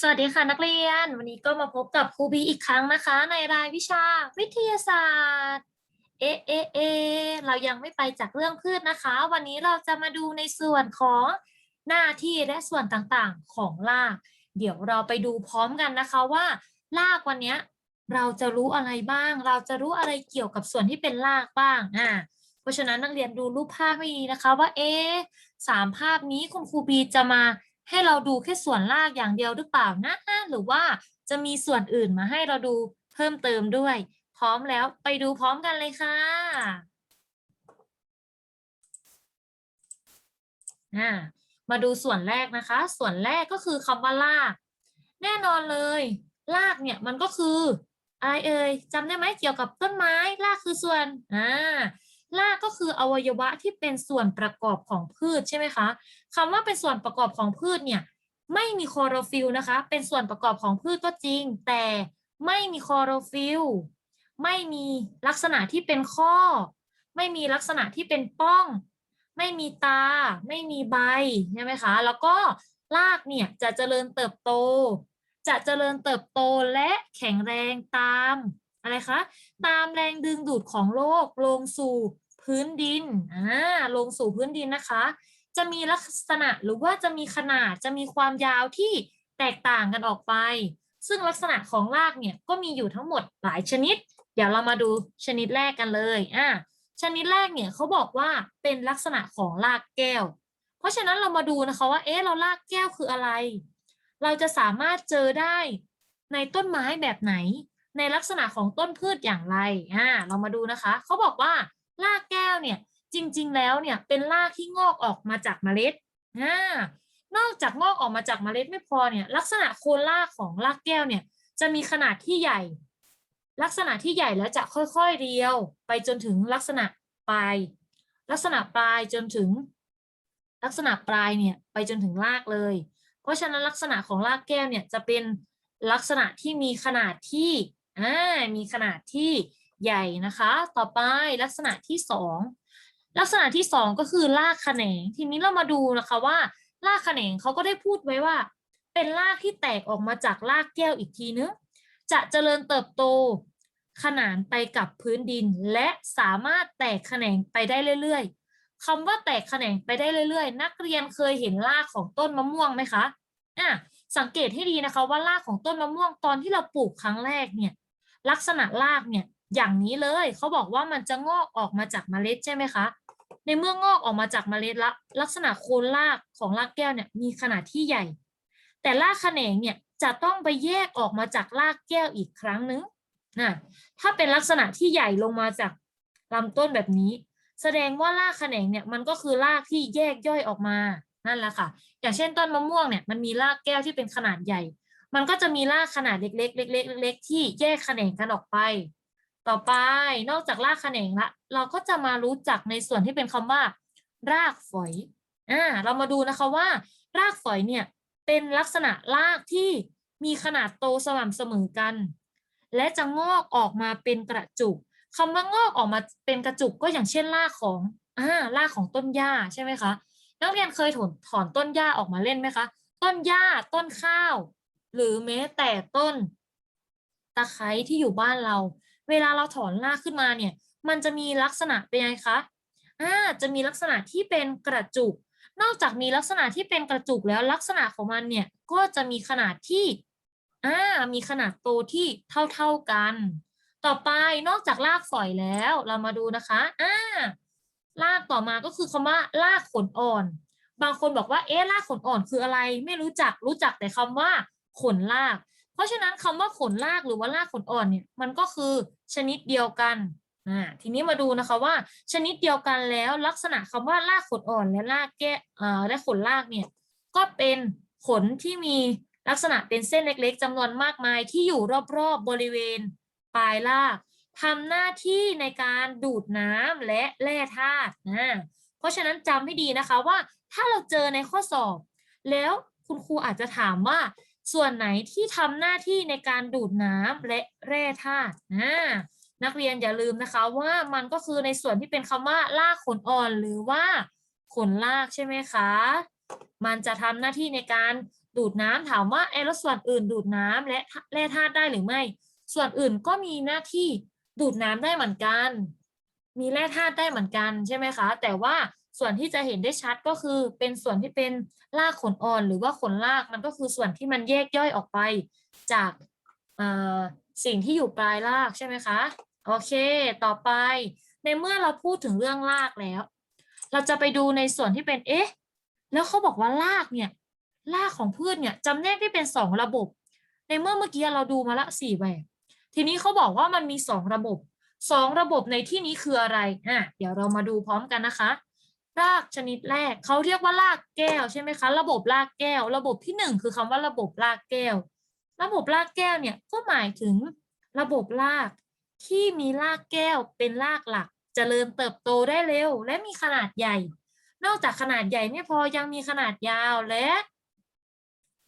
สวัสดีค่ะนักเรียน วันนี้ก็มาพบกับครูบีอีกครั้งนะคะ ในรายวิชาวิทยาศาสตร์เอเอเอเรายังไม่ไปจากเรื่องพืชนะคะ วันนี้เราจะมาดูในส่วนของหน้าที่และส่วนต่างๆของราก เดี๋ยวเราไปดูพร้อมกันนะคะว่ารากวันนี้เราจะรู้อะไรบ้าง เราจะรู้อะไรเกี่ยวกับส่วนที่เป็นรากบ้างอ่าเพราะฉะนั้นนักเรียนดูรูปภาพให้ดีนะคะว่าเอ๊สามภาพนี้คุณครูบีจะมา ให้เราดูแค่ส่วนรากอย่างเดียวหรือเปล่านะ หรือว่าจะมีส่วนอื่นมาให้เราดูเพิ่มเติมด้วย พร้อมแล้วไปดูพร้อมกันเลยค่ะอ่ามาดูส่วนแรกนะคะ ส่วนแรกก็คือคำว่าราก แน่นอนเลยรากเนี่ยมันก็คืออะไรเอ่ยจำได้ไหมเกี่ยวกับต้นไม้รากคือส่วนอ่า รากก็คืออวัยวะที่เป็นส่วนประกอบของพืชใช่ไหมคะคำว่าเป็นส่วนประกอบของพืชเนี่ยไม่มีคลอโรฟิลนะคะ เป็นส่วนประกอบของพืชก็จริง แต่ไม่มีคลอโรฟิลไม่มีลักษณะที่เป็นข้อ ไม่มีลักษณะที่เป็นป้อง ไม่มีตา ไม่มีใบใช่ไหมคะ แล้วก็รากเนี่ยจะเจริญเติบโต จะเจริญเติบโตและแข็งแรงตาม อะไรคะ ตามแรงดึงดูดของโลกลงสู่พื้นดินอ่าลงสู่พื้นดินนะคะ จะมีลักษณะหรือว่าจะมีขนาดจะมีความยาวที่แตกต่างกันออกไป ซึ่งลักษณะของรากเนี่ยก็มีอยู่ทั้งหมดหลายชนิด เดี๋ยวเรามาดูชนิดแรกกันเลยอ่าชนิดแรกเนี่ยเขาบอกว่าเป็นลักษณะของรากแก้ว เพราะฉะนั้นเรามาดูนะคะว่า เอ๊ะเรารากแก้วคืออะไร เราจะสามารถเจอได้ในต้นไม้แบบไหน ในลักษณะของต้นพืชอย่างไรอ่าเรามาดูนะคะเขาบอกว่ารากแก้วเนี่ยจริง ๆ แล้วเนี่ยเป็นรากที่งอกออกมาจากเมล็ดอ่านอกจากงอกออกมาจากเมล็ดไม่พอเนี่ยลักษณะโคนรากของรากแก้วเนี่ยจะมีขนาดที่ใหญ่ ลักษณะที่ใหญ่แล้วจะค่อยๆเรียว ไปจนถึงลักษณะปลาย ลักษณะปลายจนถึง ลักษณะปลายเนี่ยไปจนถึงรากเลย เพราะฉะนั้นลักษณะของรากแก้วเนี่ยจะเป็นลักษณะที่มีขนาดที่ อ่ามีขนาดที่ใหญ่นะคะ ต่อไปลักษณะที่สองลักษณะที่สองก็คือรากแขนง ทีนี้เรามาดูนะคะว่ารากแขนงเขาก็ได้พูดไว้ว่า เป็นรากที่แตกออกมาจากรากแก้วอีกทีนึงจะเจริญเติบโตขนานไปกับพื้นดิน และสามารถแตกแขนงไปได้เรื่อยๆคำว่าแตกแขนงไปได้เรื่อยๆ นักเรียนเคยเห็นรากของต้นมะม่วงไหมคะอะสังเกตให้ดีนะคะว่ารากของต้นมะม่วงตอนที่เราปลูกครั้งแรกเนี่ย ลักษณะรากเนี่ยอย่างนี้เลยเขาบอกว่ามันจะงอกออกมาจากเมล็ดใช่ไหมคะ ในเมื่องอกออกมาจากเมล็ดละลักษณะโคนรากของรากแก้วเนี่ยมีขนาดที่ใหญ่ แต่รากแขนงเนี่ยจะต้องไปแยกออกมาจากรากแก้วอีกครั้งหนึ่งนะถ้าเป็นลักษณะที่ใหญ่ลงมาจากลำต้นแบบนี้ แสดงว่ารากแขนงเนี่ยมันก็คือรากที่แยกย่อยออกมานั่นแหละค่ะ อย่างเช่นต้นมะม่วงเนี่ยมันมีรากแก้วที่เป็นขนาดใหญ่ มันก็จะมีรากขนาดเล็กๆเล็กๆเล็กๆที่แยกแขนงกันออกไป ต่อไปนอกจากรากแขนงละ เราก็จะมารู้จักในส่วนที่เป็นคำว่า รากฝอยอ่าเรามาดูนะคะว่า รากฝอยเนี่ยเป็นลักษณะรากที่มีขนาดโตสม่ำเสมอกัน และจะงอกออกมาเป็นกระจุกคำว่างอกออกมาเป็นกระจุกก็อย่างเช่นรากของอ่ารากของต้นหญ้าใช่ไหมคะ นักเรียนเคยถอนถอนต้นหญ้าออกมาเล่นไหมคะ ต้นหญ้าต้นข้าว หรือแม้แต่ต้นตะไคร้ที่อยู่บ้านเรา เวลาเราถอนรากขึ้นมาเนี่ย มันจะมีลักษณะเป็นไงคะอ่าจะมีลักษณะที่เป็นกระจุก นอกจากมีลักษณะที่เป็นกระจุกแล้วลักษณะของมันเนี่ยก็จะมีขนาดที่อ่ามีขนาดโตที่เท่าๆกัน ต่อไปนอกจากรากฝอยแล้วเรามาดูนะคะอ่ารากต่อมาก็คือคำว่ารากขนอ่อน บางคนบอกว่าเอ๊ะรากขนอ่อนคืออะไร ไม่รู้จักรู้จักแต่คำว่า ขนราก เพราะฉะนั้นคำว่าขนรากหรือว่ารากขนอ่อนเนี่ยมันก็คือชนิดเดียวกันอ่าทีนี้มาดูนะคะว่า ชนิดเดียวกันแล้วลักษณะคำว่ารากขนอ่อนและรากแก้อ่าและขนรากเนี่ยก็เป็นขนที่มีลักษณะเป็นเส้นเล็กๆจำนวนมากมายที่อยู่รอบๆบริเวณปลายรากทำหน้าที่ในการดูดน้ำและแร่ธาตุนะเพราะฉะนั้นจำให้ดีนะคะว่า ถ้าเราเจอในข้อสอบ แล้วคุณครูอาจจะถามว่า ส่วนไหนที่ทำหน้าที่ในการดูดน้ำและแร่ธาตุนะนักเรียนอย่าลืมนะคะว่ามันก็คือในส่วนที่เป็นคำว่ารากขนอ่อนหรือว่าขนรากใช่ไหมคะ มันจะทำหน้าที่ในการดูดน้ำถามว่าไอ้แล้วส่วนอื่นดูดน้ำและแร่ธาตุได้หรือไม่ ส่วนอื่นก็มีหน้าที่ดูดน้ำได้เหมือนกัน มีแร่ธาตุได้เหมือนกันใช่ไหมคะ แต่ว่า ส่วนที่จะเห็นได้ชัดก็คือเป็นส่วนที่เป็นรากขนอ่อน หรือว่าขนรากมันก็คือส่วนที่มันแยกย่อยออกไปจากสิ่งที่อยู่ปลายรากใช่ไหมคะ โอเค ต่อไป ในเมื่อเราพูดถึงเรื่องรากแล้ว เราจะไปดูในส่วนที่เป็นเอ๊ะแล้วเขาบอกว่ารากเนี่ยรากของพืชเนี่ยจำแนกได้เป็นสองระบบ ในเมื่อเมื่อกี้เราดูมาละสี่แบบทีนี้เขาบอกว่ามันมีสองระบบสองระบบในที่นี้คืออะไรอะเดี๋ยวเรามาดูพร้อมกันนะคะ รากชนิดแรกเขาเรียกว่ารากแก้วใช่ไหมคะ ระบบรากแก้ว ระบบที่หนึ่งคือคำว่าระบบรากแก้ว ระบบรากแก้วเนี่ยก็หมายถึงระบบรากที่มีรากแก้วเป็นรากหลักจเจริญเติบโตได้เร็ว และมีขนาดใหญ่ นอกจากขนาดใหญ่ไม่พอยังมีขนาดยาวและ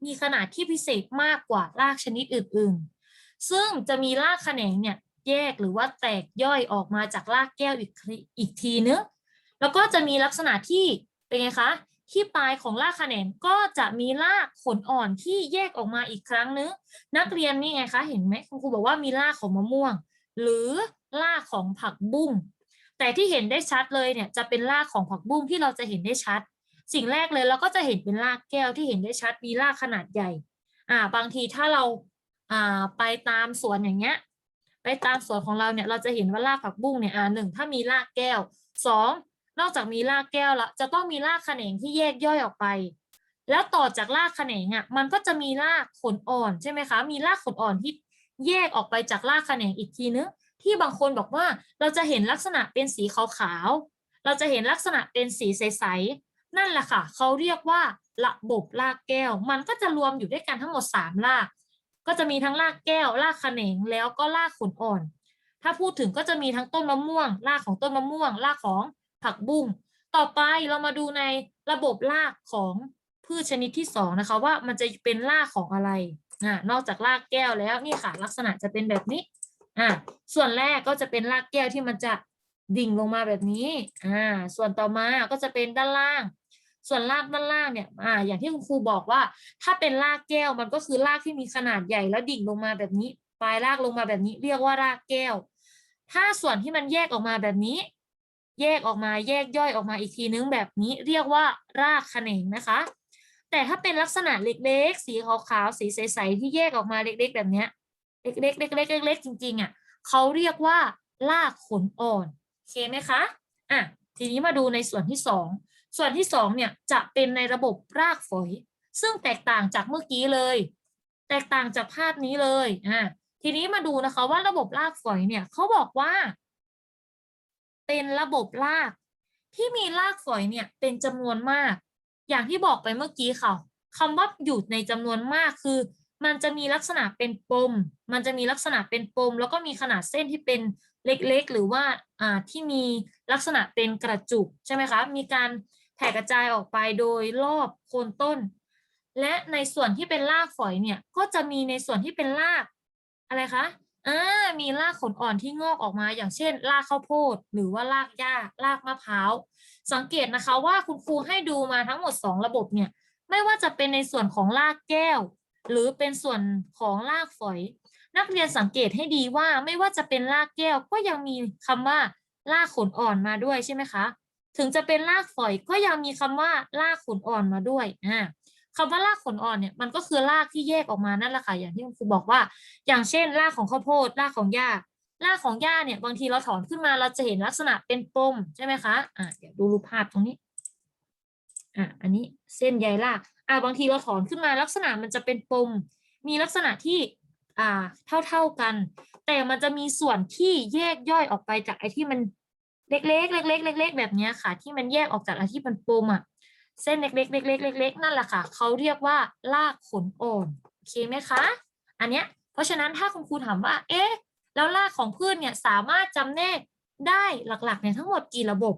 มีขนาดที่พิเศษมากกว่ารากชนิดอื่นๆ ซึ่งจะมีรากแขนงเนี่ยแยกหรือว่าแตกย่อยออกมาจากรากแก้วอีกอีกทีนึง แล้วก็จะมีลักษณะที่เป็นไงคะที่ปลายของรากแขนงก็จะมีรากขนอ่อนที่แยกออกมาอีกครั้งนึงนักเรียนนี่ไงคะเห็นไหมคุณครูบอกว่ามีรากของมะม่วง หรือรากของผักบุ้งแต่ที่เห็นได้ชัดเลยเนี่ยจะเป็นรากของผักบุ้งที่เราจะเห็นได้ชัด สิ่งแรกเลยเราก็จะเห็นเป็นรากแก้วที่เห็นได้ชัดมีรากขนาดใหญ่อ่าบางทีถ้าเราอ่าไปตามสวนอย่างเงี้ยไปตามสวนของเราเนี่ยเราจะเห็นว่ารากผักบุ้งเนี่ยอ่าหนึ่งถ้ามีรากแก้วสอง นอกจากมีรากแก้วแล้วจะต้องมีรากแขนงที่แยกย่อยออกไป แล้วต่อจากรากแขนงอะมันก็จะมีรากขนอ่อนใช่ไหมคะ มีรากขนอ่อนที่แยกออกไปจากรากแขนงอีกทีนึงที่บางคนบอกว่าเราจะเห็นลักษณะเป็นสีขาวๆเราจะเห็นลักษณะเป็นสีใสๆนั่นแหละค่ะเขาเรียกว่าระบบรากแก้ว มันก็จะรวมอยู่ด้วยกันทั้งหมดสามราก ก็จะมีทั้งรากแก้วรากแขนงแล้วก็รากขนอ่อน ถ้าพูดถึงก็จะมีทั้งต้นมะม่วง รากของต้นมะม่วง รากของ ผักบุ้งต่อไปเรามาดูในระบบรากของพืชชนิดที่สองนะคะ ว่ามันจะเป็นรากของอะไรอ่านอกจากรากแก้วแล้วนี่ค่ะ ลักษณะจะเป็นแบบนี้อ่าส่วนแรกก็จะเป็นรากแก้วที่มันจะดิ่งลงมาแบบนี้อ่าส่วนต่อมาก็จะเป็นด้านล่าง ส่วนรากด้านล่างเนี่ยอ่าอย่างที่คุณครูบอกว่า ถ้าเป็นรากแก้วมันก็คือรากที่มีขนาดใหญ่แล้วดิ่งลงมาแบบนี้ ปลายรากลงมาแบบนี้ เรียกว่ารากแก้ว ถ้าส่วนที่มันแยกออกมาแบบนี้ แยกออกมาแยกย่อยออกมาอีกทีนึงแบบนี้เรียกว่ารากแขนงนะคะ แต่ถ้าเป็นลักษณะเล็กๆ สีขาวๆสีใสๆที่แยกออกมาเล็ก ๆ แบบเนี้ยเล็กๆเล็กๆเล็กๆจริงๆอะเขาเรียกว่ารากขนอ่อนโอเคไหมคะอะทีนี้มาดูในส่วนที่สองส่วนที่สองเนี่ยจะเป็นในระบบรากฝอยซึ่งแตกต่างจากเมื่อกี้เลย แตกต่างจากภาพนี้เลยอะทีนี้มาดูนะคะว่าระบบรากฝอยเนี่ยเขาบอกว่า เป็นระบบราก ที่มีรากฝอยเนี่ยเป็นจำนวนมาก อย่างที่บอกไปเมื่อกี้ค่ะคำว่าอยู่ในจำนวนมากคือ มันจะมีลักษณะเป็นปม มันจะมีลักษณะเป็นปม แล้วก็มีขนาดเส้นที่เป็นเล็กๆ หรือว่าอ่าที่มีลักษณะเป็นกระจุกใช่ไหมคะมีการแผ่กระจายออกไปโดยรอบโคนต้น และในส่วนที่เป็นรากฝอยเนี่ยก็จะมีในส่วนที่เป็นรากอะไรคะ อ่ามีรากขนอ่อนที่งอกออกมา อย่างเช่น รากข้าวโพด หรือว่ารากหญ้ารากมะพร้าว สังเกตนะคะว่าคุณครูให้ดูมาทั้งหมด 2 ระบบเนี่ย ไม่ว่าจะเป็นในส่วนของรากแก้ว หรือเป็นส่วนของรากฝอย นักเรียนสังเกตให้ดีว่าไม่ว่าจะเป็นรากแก้วก็ยังมีคำว่ารากขนอ่อนมาด้วยใช่ไหมคะ ถึงจะเป็นรากฝอยก็ยังมีคำว่ารากขนอ่อนมาด้วยอ่า คำว่ารากขนอ่อนเนี่ยมันก็คือรากที่แยกออกมานั่นแหละค่ะอย่างที่คุณครูบอกว่า อย่างเช่น รากของข้าวโพดรากของหญ้ารากของหญ้าเนี่ยบางทีเราถอนขึ้นมาเราจะเห็นลักษณะเป็นปมใช่ไหมคะอ่าเดี๋ยวดูรูปภาพตรงนี้อะอันนี้เส้นใยรากอ่าบางทีเราถอนขึ้นมาลักษณะมันจะเป็นปม มีลักษณะที่อ่าเท่าๆกัน แต่มันจะมีส่วนที่แยกย่อยออกไปจากไอ้ที่มันเล็กๆเล็กๆเล็กๆแบบนี้ค่ะ ที่มันแยกออกจากไอ้ที่มันปมอะ เส้นเล็กๆเล็กๆเล็กๆนั่นแหละค่ะเขาเรียกว่ารากขนอ่อนโอเคไหมคะ อันเนี้ยเพราะฉะนั้นถ้าคุณครูถามว่า เอ๊ะแล้วรากของพืชเนี่ยสามารถจำแนกได้หลักๆเนี่ยทั้งหมดกี่ระบบ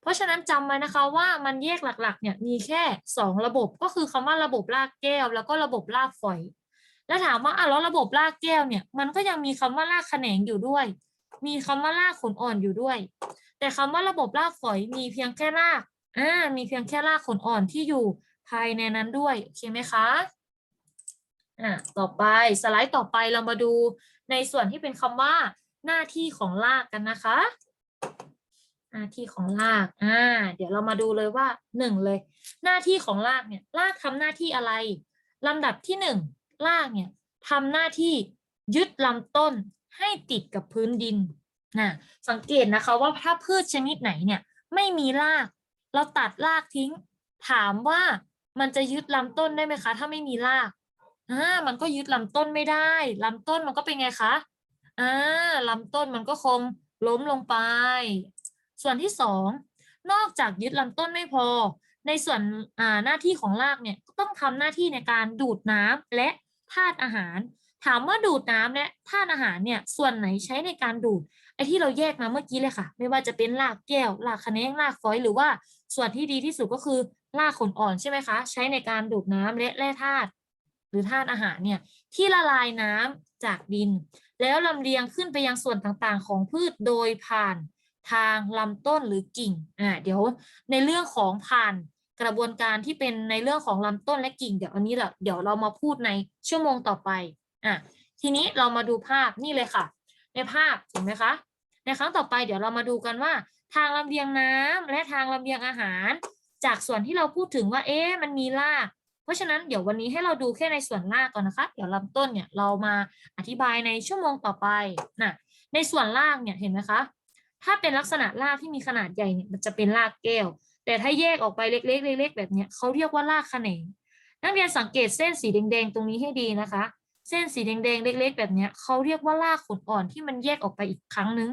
เพราะฉะนั้นจำไว้นะคะว่ามันแยกหลักๆเนี่ยมีแค่ 2 ระบบก็คือคำว่าระบบรากแก้ว แล้วก็ระบบรากฝอย แล้วถามว่าอะแล้วระบบรากแก้วเนี่ยมันก็ยังมีคำว่ารากแขนงอยู่ด้วย มีคำว่ารากขนอ่อนอยู่ด้วย แต่คำว่าระบบรากฝอยมีเพียงแค่ราก อ่ามีเพียงแค่รากขนอ่อนที่อยู่ภายในนั้นด้วย โอเคไหมคะอะต่อไปสไลด์ต่อไปเรามาดูในส่วนที่เป็นคำว่า หน้าที่ของรากกันนะคะ หน้าที่ของรากอ่าเดี๋ยวเรามาดูเลยว่าหนึ่งเลย หน้าที่ของรากเนี่ยรากทำหน้าที่อะไรลำดับที่หนึ่งรากเนี่ยทำหน้าที่ยึดลำต้นให้ติดกับพื้นดินนะสังเกตนะคะว่าถ้าพืชชนิดไหนเนี่ยไม่มีราก เราตัดรากทิ้ง ถามว่ามันจะยึดลำต้นได้ไหมคะ ถ้าไม่มีรากอ่ามันก็ยึดลำต้นไม่ได้ลำต้นมันก็เป็นไงคะอ่าลำต้นมันก็คงล้มลงไป ส่วนที่สองนอกจากยึดลำต้นไม่พอ ในส่วนอ่าหน้าที่ของรากเนี่ยก็ต้องทำหน้าที่ในการดูดน้ำและธาตุอาหาร ถามว่าดูดน้ำและธาตุอาหารเนี่ยส่วนไหนใช้ในการดูดไอที่เราแยกมาเมื่อกี้เลยค่ะ ไม่ว่าจะเป็นรากแก้วรากคะแนงรากฝอยหรือว่า ส่วนที่ดีที่สุดก็คือรากขนอ่อนใช่ไหมคะ ใช้ในการดูดน้ำและแร่ธาตุหรือธาตุอาหารเนี่ยที่ละลายน้ำจากดิน แล้วลำเลียงขึ้นไปยังส่วนต่างๆ ของพืชโดยผ่านทางลำต้นหรือกิ่งอ่าเดี๋ยวในเรื่องของผ่านกระบวนการที่เป็นในเรื่องของลำต้นและกิ่ง เดี๋ยวอันนี้แหละเดี๋ยวเรามาพูดในชั่วโมงต่อไปอะทีนี้เรามาดูภาพนี่เลยค่ะ ในภาพเห็นไหมคะ ในครั้งต่อไปเดี๋ยวเรามาดูกันว่า ทางลำเลียงน้ำและทางลำเลียงอาหาร จากส่วนที่เราพูดถึงว่าเอ๊ะมันมีราก เพราะฉะนั้นเดี๋ยววันนี้ให้เราดูแค่ในส่วนรากก่อนนะคะ เดี๋ยวลำต้นเนี่ยเรามาอธิบายในชั่วโมงต่อไปนะในส่วนรากเนี่ยเห็นไหมคะถ้าเป็นลักษณะรากที่มีขนาดใหญ่เนี่ยมันจะเป็นรากแก้ว แต่ถ้าแยกออกไปเล็กๆเล็กๆแบบเนี้ยเขาเรียกว่ารากแขนงนักเรียนสังเกตเส้นสีแดงๆตรงนี้ให้ดีนะคะ เส้นสีแดงๆเล็ก ๆ แบบเนี้ยเขาเรียกว่ารากขนอ่อนที่มันแยกออกไปอีกครั้งนึง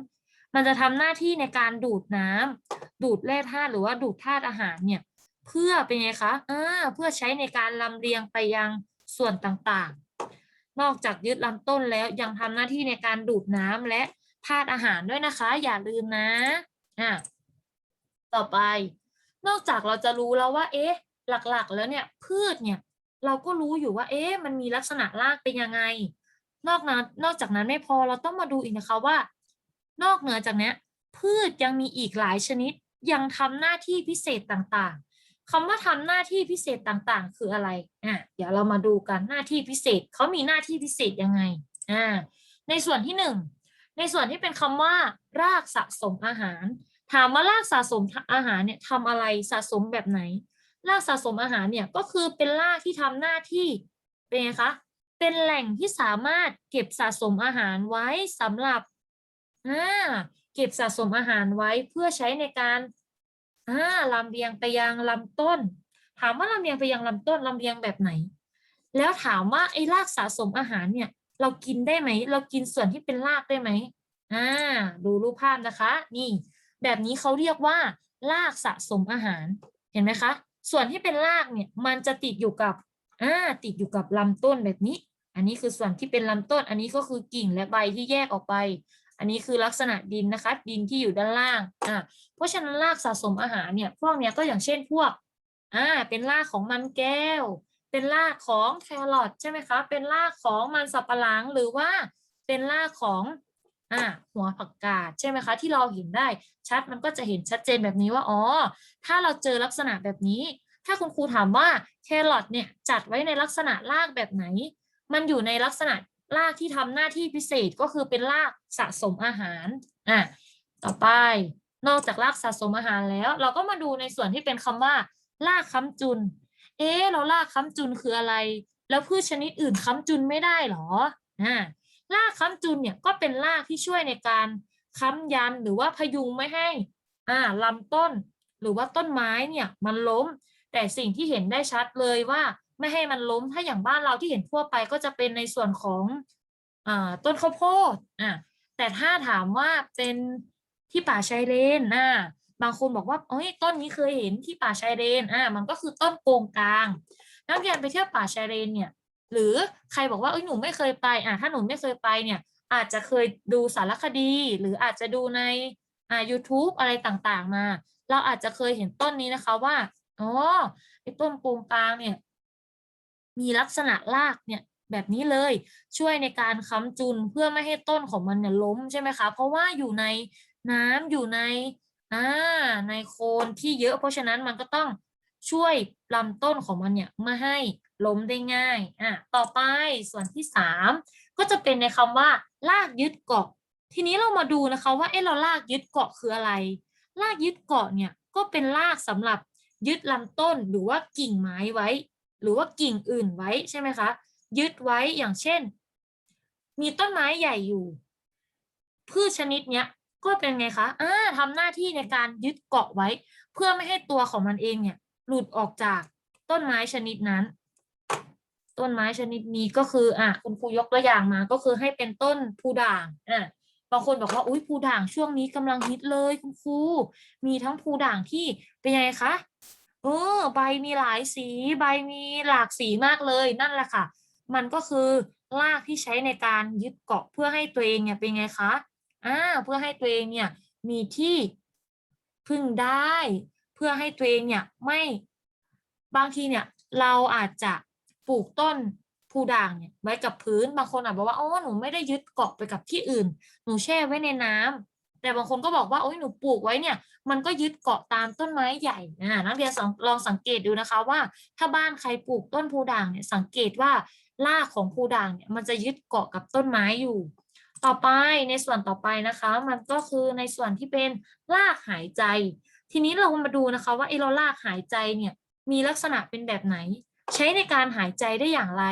มันจะทำหน้าที่ในการดูดน้ำดูดแร่ธาตุหรือว่าดูดธาตุอาหารเนี่ย เพื่อเป็นไงคะอ่าเพื่อใช้ในการลำเลียงไปยังส่วนต่างๆ นอกจากยึดลำต้นแล้วยังทำหน้าที่ในการดูดน้ำและธาตุอาหารด้วยนะคะ อย่าลืมนะอะต่อไป นอกจากเราจะรู้แล้วว่า เอ๊ะ หลักๆ แล้วเนี่ยพืชเนี่ยเราก็รู้อยู่ว่า เอ๊ะ มันมีลักษณะรากเป็นยังไง นอกนั้น นอกจากนั้นไม่พอเราต้องมาดูอีกนะคะว่า นอกเหนือจากนี้พืชยังมีอีกหลายชนิดยังทำหน้าที่พิเศษต่างๆคำว่าทำหน้าที่พิเศษต่างๆ คืออะไรอะเดี๋ยวเรามาดูกันหน้าที่พิเศษเขามีหน้าที่พิเศษยังไงอ่าในส่วนที่หนึ่งในส่วนที่เป็นคำว่ารากสะสมอาหาร ถามว่ารากสะสมอาหารเนี่ยทำอะไรสะสมแบบไหน รากสะสมอาหารเนี่ยก็คือเป็นรากที่ทำหน้าที่เป็นไงคะเป็นแหล่งที่สามารถเก็บสะสมอาหารไว้สำหรับ อ่าเก็บสะสมอาหารไว้เพื่อใช้ในการอ่าลำเลียงไปยังลำต้น ถามว่าลำเลียงไปยังลำต้นลำเลียงแบบไหน แล้วถามว่าไอ้รากสะสมอาหารเนี่ย เรากินได้ไหม เรากินส่วนที่เป็นรากได้ไหมอ่าดูรูปภาพนะคะ นี่ แบบนี้เขาเรียกว่า รากสะสมอาหาร เห็นไหมคะ ส่วนที่เป็นรากเนี่ยมันจะติดอยู่กับอ่าติดอยู่กับลำต้นแบบนี้ อันนี้คือส่วนที่เป็นลำต้น อันนี้ก็คือกิ่งและใบที่แยกออกไป อันนี้คือลักษณะดินนะคะ ดินที่อยู่ด้านล่างอ่าเพราะฉะนั้นรากสะสมอาหารเนี่ยพวกเนี้ยก็อย่างเช่นพวกอ่าเป็นรากของมันแก้ว เป็นรากของแครอทใช่ไหมคะเป็นรากของมันสับปะหลังหรือว่าเป็นรากของอ่าหัวผักกาดใช่ไหมคะ ที่เราเห็นได้ชัดมันก็จะเห็นชัดเจนแบบนี้ว่าอ๋อถ้าเราเจอลักษณะแบบนี้ ถ้าคุณครูถามว่าแครอทเนี่ยจัดไว้ในลักษณะรากแบบไหน มันอยู่ในลักษณะ รากที่ทำหน้าที่พิเศษก็คือเป็นรากสะสมอาหารอะต่อไปนอกจากรากสะสมอาหารแล้ว เราก็มาดูในส่วนที่เป็นคำว่า รากค้ำจุน เอ๊เรารากค้ำจุนคืออะไร แล้วพืชชนิดอื่นค้ำจุนไม่ได้หรออ่ารากค้ำจุนเนี่ยก็เป็นรากที่ช่วยในการค้ำยันหรือว่าพยุงไม่ให้อ่าลำต้น หรือว่าต้นไม้เนี่ยมันล้ม แต่สิ่งที่เห็นได้ชัดเลยว่า ไม่ให้มันล้มถ้าอย่างบ้านเราที่เห็นทั่วไปก็จะเป็นในส่วนของอต้นข้าวโพดอ่าแต่ถ้าถามว่าเป็นที่ป่าชายเลนอ่าบางคนบอกว่าโอ้ยต้นนี้เคยเห็นที่ป่าชายเลนอ่ามันก็คือต้นโกงกลาง นักเรียนไปเที่ยวป่าชายเลนเนี่ย หรือใครบอกว่าเอ้ยหนูไม่เคยไปอ่าถ้าหนูไม่เคยไปเนี่ย อาจจะเคยดูสารคดี หรืออาจจะดูในอ่า YouTube อะไรต่างๆมา เราอาจจะเคยเห็นต้นนี้นะคะว่าอ๋อไอ้ต้นโกงกลางเนี่ย มีลักษณะรากเนี่ยแบบนี้เลยช่วยในการค้ำจุนเพื่อไม่ให้ต้นของมันเนี่ยล้มใช่ไหมคะ เพราะว่าอยู่ในน้ำอยู่ในอ่าในโคนที่เยอะ เพราะฉะนั้นมันก็ต้องช่วยลำต้นของมันเนี่ยไม่ให้ล้มได้ง่ายอะต่อไปส่วนที่สามก็จะเป็นในคำว่าลากยึดเกาะ ทีนี้เรามาดูนะคะว่าเอ๊ะเราลากยึดเกาะคืออะไร ลากยึดเกาะเนี่ยก็เป็นลากสำหรับยึดลำต้นหรือว่ากิ่งไม้ไว้ หรือว่ากิ่งอื่นไว้ใช่ไหมคะยึดไว้อย่างเช่น มีต้นไม้ใหญ่อยู่ พืชชนิดเนี้ยก็เป็นไงคะอ่าทำหน้าที่ในการยึดเกาะไว้ เพื่อไม่ให้ตัวของมันเองเนี่ยหลุดออกจากต้นไม้ชนิดนั้น ต้นไม้ชนิดนี้ก็คืออะคุณครูยกตัวอย่างมาก็คือให้เป็นต้นพูด่างอะบางคนบอกว่าอุ้ยพูด่างช่วงนี้กำลังฮิตเลยคุณครูมีทั้งพูด่างที่เป็นไงคะ เออ ใบมีหลายสี ใบมีหลากสีมากเลย นั่นแหละค่ะ มันก็คือรากที่ใช้ในการยึดเกาะเพื่อให้ตัวเองเนี่ยเป็นไงคะอ่าเพื่อให้ตัวเองเนี่ยมีที่พึ่งได้ เพื่อให้ตัวเองเนี่ยไม่บางทีเนี่ยเราอาจจะปลูกต้นพูด่างเนี่ยไว้กับพื้นบางคนอาจบอกว่าโอ๋อหนูไม่ได้ยึดเกาะไปกับที่อื่น หนูแช่ไว้ในน้ำ แต่บางคนก็บอกว่าโอ้ยหนูปลูกไว้เนี่ย มันก็ยึดเกาะตามต้นไม้ใหญ่อ่านักเรียนลองลองสังเกตดูนะคะว่า ถ้าบ้านใครปลูกต้นพูด่างเนี่ยสังเกตว่ารากของพูด่างเนี่ยมันจะยึดเกาะกับต้นไม้อยู่ ต่อไปในส่วนต่อไปนะคะ มันก็คือในส่วนที่เป็นรากหายใจ ทีนี้เรามาดูนะคะว่าไอ้เรารากหายใจเนี่ยมีลักษณะเป็นแบบไหน ใช้ในการหายใจได้อย่างไร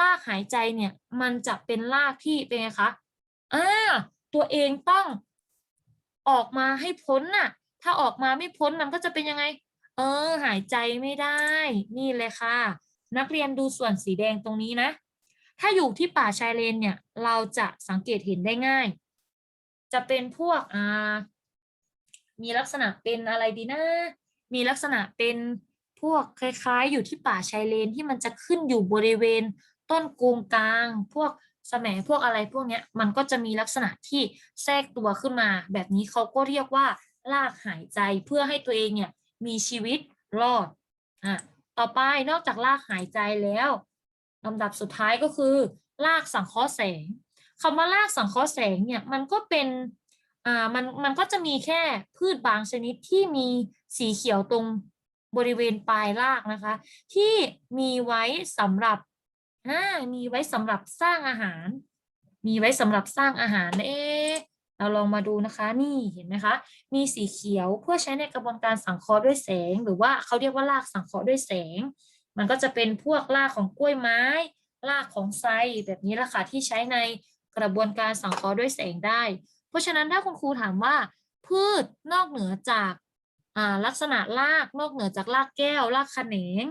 รากหายใจเนี่ยมันจะเป็นรากที่เป็นไงคะอ่าตัวเองต้อง ออกมาให้พ้นน่ะ ถ้าออกมาไม่พ้นมันก็จะเป็นยังไง เออ หายใจไม่ได้ นี่เลยค่ะ นักเรียนดูส่วนสีแดงตรงนี้นะ ถ้าอยู่ที่ป่าชายเลนเนี่ย เราจะสังเกตเห็นได้ง่าย จะเป็นพวกอ่ามีลักษณะเป็นอะไรดีนะ มีลักษณะเป็นพวกคล้าย ๆ อยู่ที่ป่าชายเลนที่มันจะขึ้นอยู่บริเวณต้นกูงกลาง พวก สมพวกอะไรพวกเนี้ยมันก็จะมีลักษณะที่แทรกตัวขึ้นมา แบบนี้เขาก็เรียกว่าลากหายใจเพื่อให้ตัวเองเนี่ยมีชีวิตรอดอะต่อไปนอกจากลากหายใจแล้วลำดับสุดท้ายก็คือ ลากสังเคราะห์แสงคำว่าลากสังเคราะห์แสงเนี่ยมันก็เป็นอ่ามันมันก็จะมีแค่พืชบางชนิดที่มีสีเขียวตรงบริเวณปลายรากนะคะ ที่มีไว้สำหรับ อ่ามีไว้สำหรับสร้างอาหาร มีไว้สำหรับสร้างอาหารเอ๊เราลองมาดูนะคะนี่เห็นไหมคะ มีสีเขียวเพื่อใช้ในกระบวนการสังเคราะห์ด้วยแสง หรือว่าเขาเรียกว่ารากสังเคราะห์ด้วยแสง มันก็จะเป็นพวกรากของกล้วยไม้รากของไทรแบบนี้แหละค่ะที่ใช้ในกระบวนการสังเคราะห์ด้วยแสงได้ เพราะฉะนั้นถ้าคุณครูถามว่า พืชนอกเหนือจากลักษณะรากนอกเหนือจากรากแก้วรากขะแหนง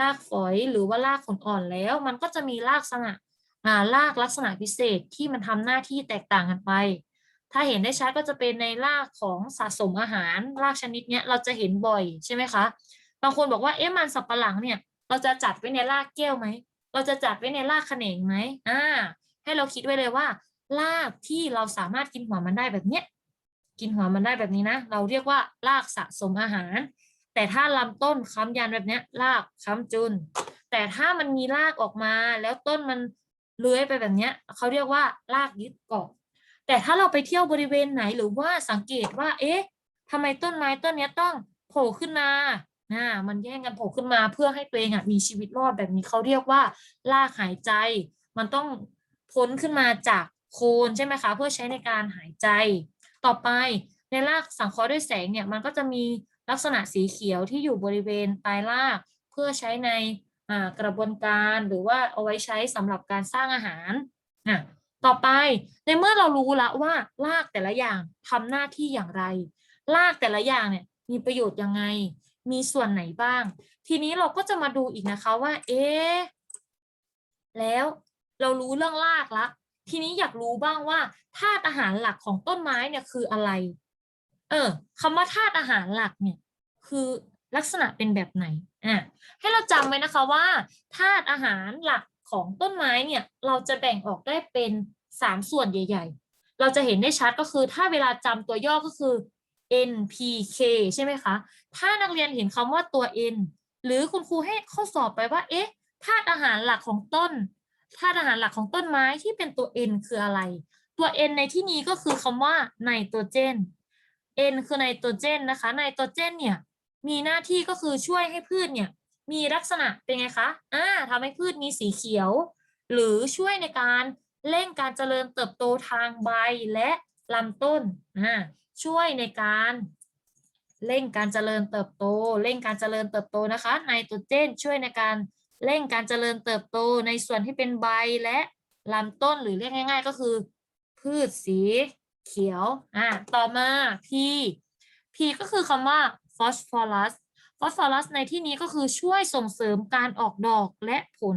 รากฝอยหรือว่ารากขนอ่อนแล้ว มันก็จะมีรากลักษณะอ่ารากลักษณะพิเศษที่มันทำหน้าที่แตกต่างกันไป ถ้าเห็นได้ชัดก็จะเป็นในรากของสะสมอาหาร รากชนิดเนี้ยเราจะเห็นบ่อยใช่ไหมคะ บางคนบอกว่าเอ๊ะมันสับปะหลังเนี่ย เราจะจัดไว้ในรากแก้วไหม เราจะจัดไว้ในรากขะแขนงไหมอ่า ให้เราคิดไว้เลยว่ารากที่เราสามารถกินหัวมันได้แบบเนี้ย กินหัวมันได้แบบนี้นะ เราเรียกว่ารากสะสมอาหาร แต่ถ้าลำต้นค้ำยันแบบเนี้ยรากค้ำจุน แต่ถ้ามันมีรากออกมาแล้วต้นมันเลื้อยไปแบบเนี้ยเขาเรียกว่ารากยึดเกาะแต่ถ้าเราไปเที่ยวบริเวณไหนหรือว่าสังเกตว่า เอ๊ะทำไมต้นไม้ต้นเนี้ยต้องโผล่ขึ้นมาอ่ามันแย่งกันโผล่ขึ้นมาเพื่อให้ตัวเองอะมีชีวิตรอดแบบนี้เขาเรียกว่าลากหายใจ มันต้องพ้นขึ้นมาจากโคนใช่ไหมคะ เพื่อใช้ในการหายใจ ต่อไปในรากสังเคราะห์ด้วยแสงเนี่ยมันก็จะมี ลักษณะสีเขียวที่อยู่บริเวณปลายราก เพื่อใช้ในกระบวนการหรือว่าเอาไว้ใช้สำหรับการสร้างอาหารอะต่อไปในเมื่อเรารู้แล้วว่ารากแต่ละอย่างทำหน้าที่อย่างไร รากแต่ละอย่างเนี่ยมีประโยชน์ยังไง มีส่วนไหนบ้าง ทีนี้เราก็จะมาดูอีกนะคะว่า เอ๊แล้วเรารู้เรื่องรากละ ทีนี้อยากรู้บ้างว่าธาตุอาหารหลักของต้นไม้เนี่ยคืออะไร เออคำว่าธาตุอาหารหลักเนี่ย คือลักษณะเป็นแบบไหนอะให้เราจำไว้นะคะว่าธาตุอาหารหลักของต้นไม้เนี่ย เราจะแบ่งออกได้เป็นสามส่วนใหญ่ ๆ เราจะเห็นได้ชัดก็คือถ้าเวลาจำตัวย่อก็คือ NPK ใช่ไหมคะ ถ้านักเรียนเห็นคำว่าตัว N หรือคุณครูให้ข้อสอบไปว่า เอ๊ะธาตุอาหารหลักของต้นธาตุอาหารหลักของต้นไม้ที่เป็นตัว N คืออะไร ตัว N ในที่นี้ก็คือคำว่าไนโตรเจน N คือไนโตรเจนนะคะไนโตรเจนเนี่ยมีหน้าที่ก็คือช่วยให้พืชเนี่ยมีลักษณะเป็นไงคะอ่าทำให้พืชมีสีเขียว หรือช่วยในการเร่งการเจริญเติบโตทางใบและลำต้นอ่าช่วยในการเร่งการเจริญเติบโต เร่งการเจริญเติบโตนะคะไนโตรเจนช่วยในการเร่งการเจริญเติบโตในส่วนที่เป็นใบและลำต้นหรือเรียกง่าย ๆ ก็คือ พืชสี เขียว อ่าต่อมา P P ก็คือคำว่า phosphorus phosphorus ในที่นี้ก็คือช่วยส่งเสริมการออกดอกและผล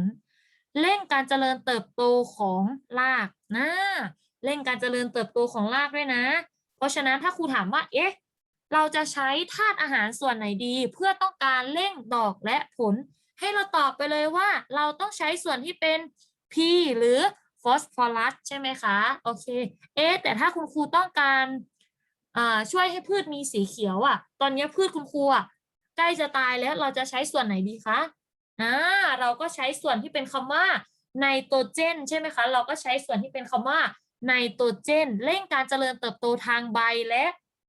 เร่งการเจริญเติบโตของรากนะเร่งการเจริญเติบโตของรากด้วยนะ เพราะฉะนั้นถ้าครูถามว่าเอ๊ะเราจะใช้ธาตุอาหารส่วนไหนดี เพื่อต้องการเร่งดอกและผล ให้เราตอบไปเลยว่า เราต้องใช้ส่วนที่เป็น P หรือ ฟอสฟอรัสใช่ไหมคะโอเคเอ๊แต่ถ้าคุณครูต้องการอ่าช่วยให้พืชมีสีเขียวอะ ตอนนี้พืชคุณครูอะใกล้จะตายแล้วเราจะใช้ส่วนไหนดีคะอ่าเราก็ใช้ส่วนที่เป็นคำว่าไนโตรเจน ใช่ไหมคะ เราก็ใช้ส่วนที่เป็นคำว่าไนโตรเจน เร่งการเจริญเติบโตทางใบและ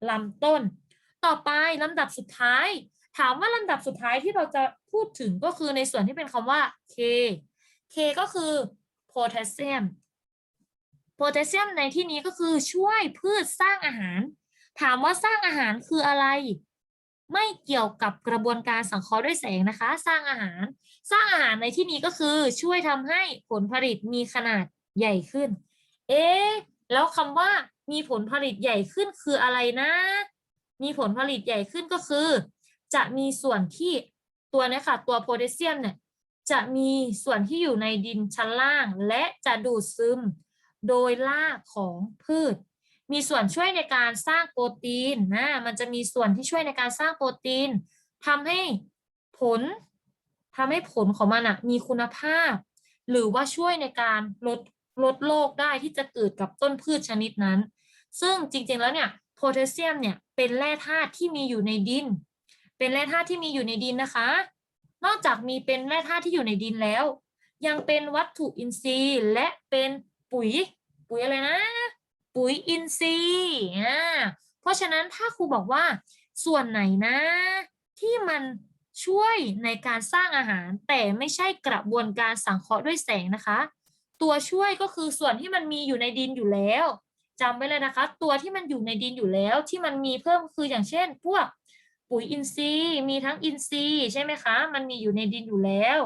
ลำต้น ต่อไปลำดับสุดท้าย ถามว่าลำดับสุดท้ายที่เราจะพูดถึงก็คือในส่วนที่เป็นคำว่า K K ก็คือ แทสเซียมโพแทสเซียมในที่นี้ก็คือช่วยพืชสร้างอาหาร ถามว่าสร้างอาหารคืออะไร ไม่เกี่ยวกับกระบวนการสังเคราะห์ด้วยแสงนะคะ สร้างอาหาร สร้างอาหารในที่นี้ก็คือช่วยทำให้ผลผลิตมีขนาดใหญ่ขึ้น เอ๊ะแล้วคำว่ามีผลผลิตใหญ่ขึ้นคืออะไรนะ มีผลผลิตใหญ่ขึ้นก็คือ จะมีส่วนที่ตัวเนี้ค่ะ ตัวโพแทสเซียมเนี่ย จะมีส่วนที่อยู่ในดินชั้นล่าง และจะดูดซึมโดยรากของพืช มีส่วนช่วยในการสร้างโปรตีนนะมันจะมีส่วนที่ช่วยในการสร้างโปรตีนทำให้ผลทำให้ผลของมันอะมีคุณภาพ หรือว่าช่วยในการลดลดโรคได้ที่จะเกิดกับต้นพืชชนิดนั้น ซึ่งจริงๆแล้วเนี่ยโพแทสเซียมเนี่ยเป็นแร่ธาตุที่มีอยู่ในดิน เป็นแร่ธาตุที่มีอยู่ในดินนะคะ นอกจากมีเป็นแร่ธาตุที่อยู่ในดินแล้ว ยังเป็นวัตถุอินทรีย์และเป็นปุ๋ย ปุ๋ยอะไรนะ ปุ๋ยอินทรีย์อ่าเพราะฉะนั้นถ้าครูบอกว่า ส่วนไหนนะ ที่มันช่วยในการสร้างอาหาร แต่ไม่ใช่กระบวนการสังเคราะห์ด้วยแสงนะคะ ตัวช่วยก็คือส่วนที่มันมีอยู่ในดินอยู่แล้วจำไว้เลยนะคะ ตัวที่มันอยู่ในดินอยู่แล้วที่มันมีเพิ่มคืออย่างเช่น พวก ปุ๋ยอินทรีย์มีทั้งอินทรีย์ใช่ไหมคะ มันมีอยู่ในดินอยู่แล้ว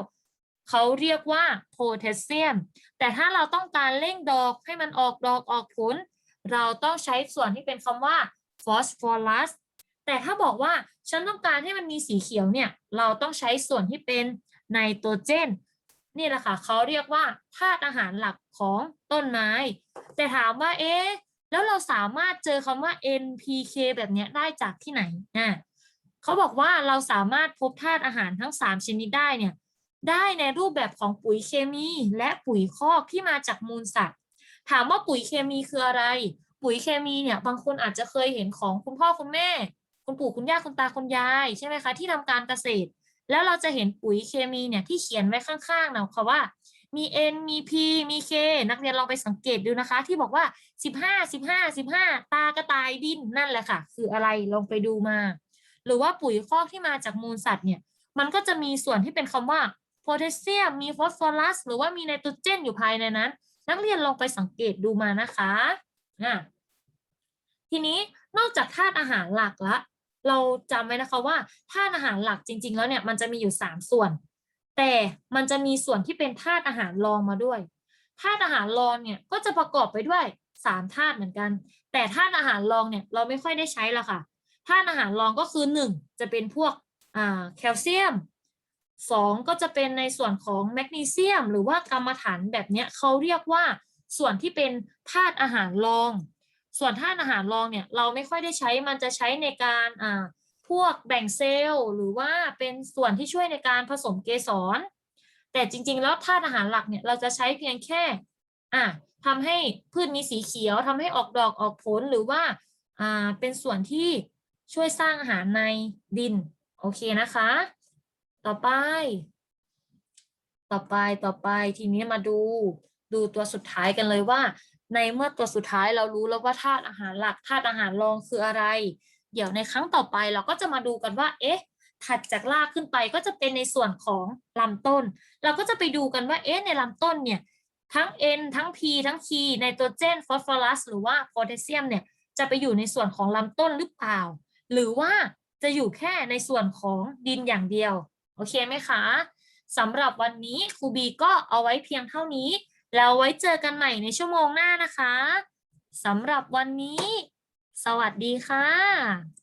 เขาเรียกว่าโพแทสเซียม แต่ถ้าเราต้องการเร่งดอกให้มันออกดอกออกผล เราต้องใช้ส่วนที่เป็นคำว่าฟอสฟอรัสแต่ถ้าบอกว่าฉันต้องการให้มันมีสีเขียวเนี่ย เราต้องใช้ส่วนที่เป็นไนโตรเจน นี่แหละค่ะเขาเรียกว่าธาตุอาหารหลักของต้นไม้ แต่ถามว่าเอ๊ะแล้วเราสามารถเจอคำว่า NPK แบบเนี้ยได้จากที่ไหนอะ เขาบอกว่าเราสามารถพบธาตุอาหารทั้ง 3 ชนิดได้เนี่ยได้ในรูปแบบของปุ๋ยเคมี และปุ๋ยคอกที่มาจากมูลสัตว์ ถามว่าปุ๋ยเคมีคืออะไร ปุ๋ยเคมีเนี่ยบางคนอาจจะเคยเห็นของคุณพ่อคุณแม่ คุณปู่คุณย่าคุณตาคุณยายใช่ไหมคะที่ทำการเกษตร แล้วเราจะเห็นปุ๋ยเคมีเนี่ยที่เขียนไว้ข้างๆเนะค่ะว่ามี N มี P มี K นักเรียนลองไปสังเกตดูนะคะ ที่บอกว่า 15 15 15 ตากระต่ายดินนั่นแหละค่ะ คืออะไรลองไปดูมา หรือว่าปุ๋ยคอกที่มาจากมูลสัตว์เนี่ย มันก็จะมีส่วนที่เป็นคำว่าโพแทสเซียม มีฟอสฟอรัส หรือว่ามีไนโตรเจนอยู่ภายในนั้น นักเรียนลองไปสังเกตดูมานะคะอะทีนี้นอกจากธาตุอาหารหลักละ เราจำไว้นะคะว่าธาตุอาหารหลักจริง ๆ แล้วเนี่ยมันจะมีอยู่ 3 ส่วน แต่มันจะมีส่วนที่เป็นธาตุอาหารรองมาด้วยธาตุอาหารรองเนี่ยก็จะประกอบไปด้วย3ธาตุเหมือนกัน แต่ธาตุอาหารรองเนี่ยเราไม่ค่อยได้ใช้ละค่ะ ธาตุอาหารรองก็คือ 1 จะเป็นพวกแคลเซียม 2 ก็จะเป็นในส่วนของแมกนีเซียม หรือว่ากรรมฐานแบบเนี้ยเขาเรียกว่าส่วนที่เป็นธาตุอาหารรอง ส่วนธาตุอาหารรองเนี่ยเราไม่ค่อยได้ใช้มันจะใช้ในการอ่าพวกแบ่งเซลล์หรือว่าเป็นส่วนที่ช่วยในการผสมเกสร แต่จริง ๆ แล้วธาตุอาหารหลักเนี่ยเราจะใช้เพียงแค่อ่าทำให้พืชมีสีเขียวทำให้ออกดอกออกผลหรือว่าอ่าเป็นส่วนที่ ช่วยสร้างอาหารในดิน โอเคนะคะ ต่อไป ต่อไปต่อไปทีนี้มาดูดูตัวสุดท้ายกันเลยว่า ในเมื่อตัวสุดท้ายเรารู้แล้วว่าธาตุอาหารหลักธาตุอาหารรองคืออะไร เดี๋ยวในครั้งต่อไปเราก็จะมาดูกันว่า เอ๊ะถัดจากรากขึ้นไปก็จะเป็นในส่วนของลำต้น เราก็จะไปดูกันว่าเอ๊ะในลำต้นเนี่ยทั้ง N ทั้ง P ทั้ง K ไนโตรเจนฟอสฟอรัสหรือว่าโพแทสเซียมเนี่ยจะไปอยู่ในส่วนของลำต้นหรือเปล่า หรือว่าจะอยู่แค่ในส่วนของดินอย่างเดียว โอเคไหมคะสำหรับวันนี้ครูบีก็เอาไว้เพียงเท่านี้ แล้วไว้เจอกันใหม่ในชั่วโมงหน้านะคะสำหรับวันนี้ สวัสดีค่ะ